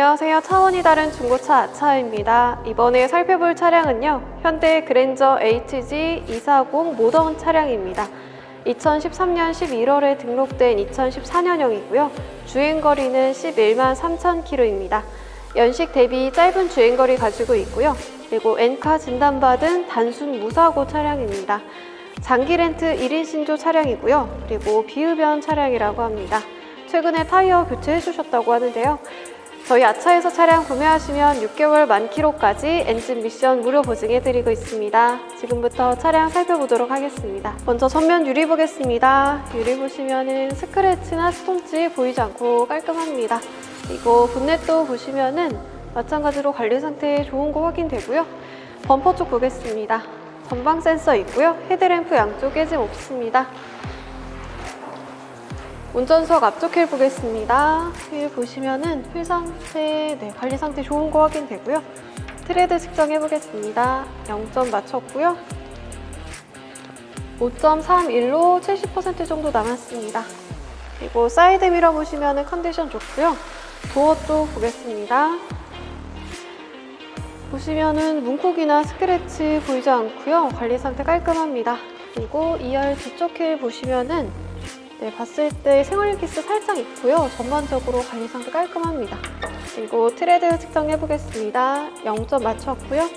안녕하세요. 차원이 다른 중고차 아차입니다. 이번에 살펴볼 차량은요. 현대 그랜저 HG 240 모던 차량입니다. 2013년 11월에 등록된 2014년형이고요. 주행거리는 11만 3천 킬로입니다. 연식 대비 짧은 주행거리 가지고 있고요. 그리고 엔카 진단받은 단순 무사고 차량입니다. 장기 렌트 1인 신조 차량이고요. 그리고 비흡연 차량이라고 합니다. 최근에 타이어 교체해 주셨다고 하는데요. 저희 아차에서 차량 구매하시면 6개월 만 킬로까지 엔진 미션 무료 보증해 드리고 있습니다. 지금부터 차량 살펴보도록 하겠습니다. 먼저 전면 유리 보겠습니다. 유리 보시면은 스크래치나 스톤치 보이지 않고 깔끔합니다. 그리고 본넷도 보시면은 마찬가지로 관리 상태 좋은 거 확인되고요. 범퍼 쪽 보겠습니다. 전방 센서 있고요. 헤드램프 양쪽 깨짐 없습니다. 운전석 앞쪽 휠 보겠습니다. 휠 보시면은 휠 상태, 네, 관리 상태 좋은 거 확인되고요. 트레드 측정해 보겠습니다. 0점 맞췄고요. 5.31로 70% 정도 남았습니다. 그리고 사이드 미러 보시면은 컨디션 좋고요. 도어 쪽 보겠습니다. 보시면은 문콕이나 스크래치 보이지 않고요. 관리 상태 깔끔합니다. 그리고 2열 뒤쪽 휠 보시면은 네, 봤을 때 생활기스 살짝 있고요. 전반적으로 관리 상태 깔끔합니다. 그리고 트레드 측정해 보겠습니다. 0점 맞췄고요.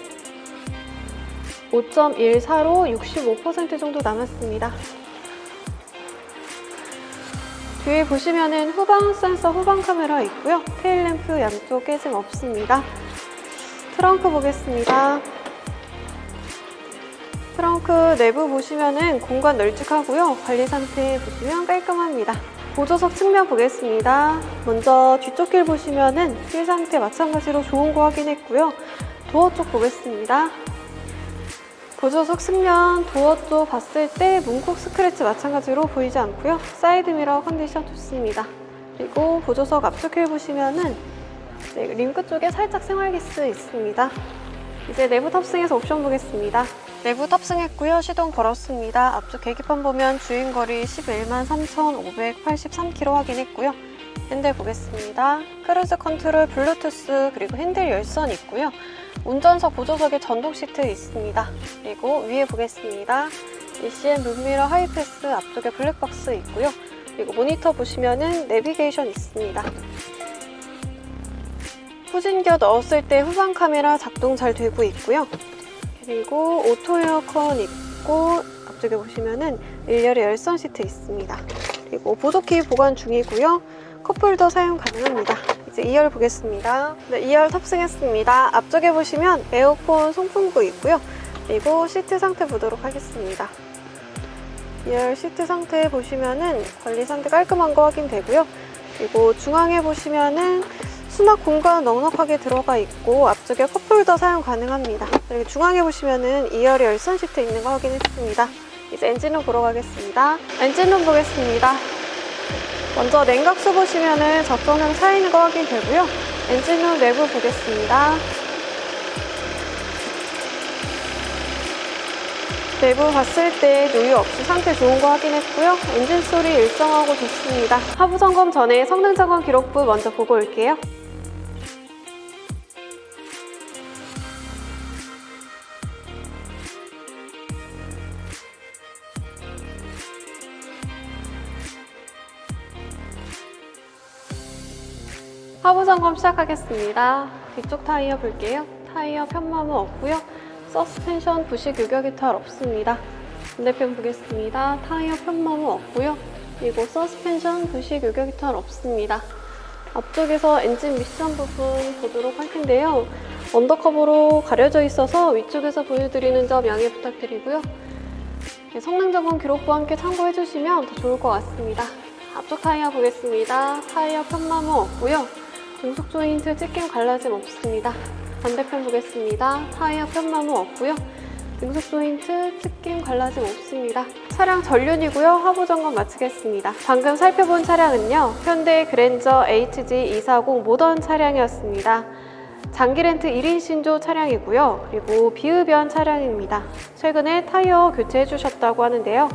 5.14로 65% 정도 남았습니다. 뒤에 보시면은 후방 센서 후방 카메라 있고요. 테일 램프 양쪽 깨짐 없습니다. 트렁크 보겠습니다. 트렁크 내부 보시면은 공간 널찍하고요. 관리 상태 보시면 깔끔합니다. 보조석 측면 보겠습니다. 먼저 뒤쪽 길 보시면은 휠 상태 마찬가지로 좋은 거 확인했고요. 도어 쪽 보겠습니다. 보조석 측면 도어 쪽 봤을 때 문콕 스크래치 마찬가지로 보이지 않고요. 사이드 미러 컨디션 좋습니다. 그리고 보조석 앞쪽 휠 보시면은 네, 링크 쪽에 살짝 생활기스 있습니다. 이제 내부 탑승해서 옵션 보겠습니다. 내부 탑승했고요. 시동 걸었습니다. 앞쪽 계기판 보면 주행거리 11만 3,583km 확인했고요. 핸들 보겠습니다. 크루즈 컨트롤, 블루투스, 그리고 핸들 열선 있고요. 운전석 보조석에 전동 시트 있습니다. 그리고 위에 보겠습니다. ECM 룸미러 하이패스 앞쪽에 블랙박스 있고요. 그리고 모니터 보시면은 내비게이션 있습니다. 후진겨 넣었을 때 후방 카메라 작동 잘 되고 있고요. 그리고 오토 에어컨 있고 앞쪽에 보시면은 일렬에 열선 시트 있습니다. 그리고 보조키 보관 중이고요. 컵홀더 사용 가능합니다. 이제 2열 보겠습니다. 네, 2열 탑승했습니다. 앞쪽에 보시면 에어컨 송풍구 있고요. 그리고 시트 상태 보도록 하겠습니다. 2열 시트 상태 보시면은 관리 상태 깔끔한 거 확인되고요. 그리고 중앙에 보시면은 수납 공간 넉넉하게 들어가 있고 앞쪽에 컵홀더 사용 가능합니다. 그리고 중앙에 보시면은 2열에 열선 시트 있는 거 확인했습니다. 이제 엔진룸 보러 가겠습니다. 엔진룸 보겠습니다. 먼저 냉각수 보시면은 적정량 차 있는 거 확인되고요. 엔진룸 내부 보겠습니다. 내부 봤을 때 노유 없이 상태 좋은 거 확인했고요. 엔진 소리 일정하고 좋습니다. 하부 점검 전에 성능 점검 기록부 먼저 보고 올게요. 하부 점검 시작하겠습니다. 뒤쪽 타이어 볼게요. 타이어 편마모 없고요. 서스펜션 부식 유격 이탈 없습니다. 반대편 보겠습니다. 타이어 편마모 없고요. 그리고 서스펜션 부식 유격 이탈 없습니다. 앞쪽에서 엔진 미션 부분 보도록 할 텐데요. 언더커버로 가려져 있어서 위쪽에서 보여드리는 점 양해 부탁드리고요. 네, 성능 점검 기록부 함께 참고해 주시면 더 좋을 것 같습니다. 앞쪽 타이어 보겠습니다. 타이어 편마모 없고요. 중속 조인트 찢김 갈라짐 없습니다. 반대편 보겠습니다. 타이어 편마모 없고요. 등속 조인트 찢김 갈라짐 없습니다. 차량 전륜이고요. 하부 점검 마치겠습니다. 방금 살펴본 차량은요. 현대 그랜저 HG240 모던 차량이었습니다. 장기 렌트 1인 신조 차량이고요. 그리고 비흡연 차량입니다. 최근에 타이어 교체해 주셨다고 하는데요.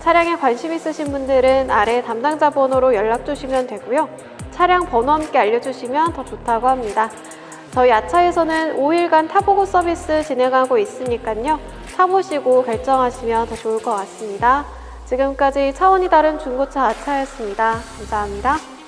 차량에 관심 있으신 분들은 아래 담당자 번호로 연락 주시면 되고요. 차량 번호 함께 알려주시면 더 좋다고 합니다. 저희 아차에서는 5일간 타보고 서비스 진행하고 있으니까요. 타보시고 결정하시면 더 좋을 것 같습니다. 지금까지 차원이 다른 중고차 아차였습니다. 감사합니다.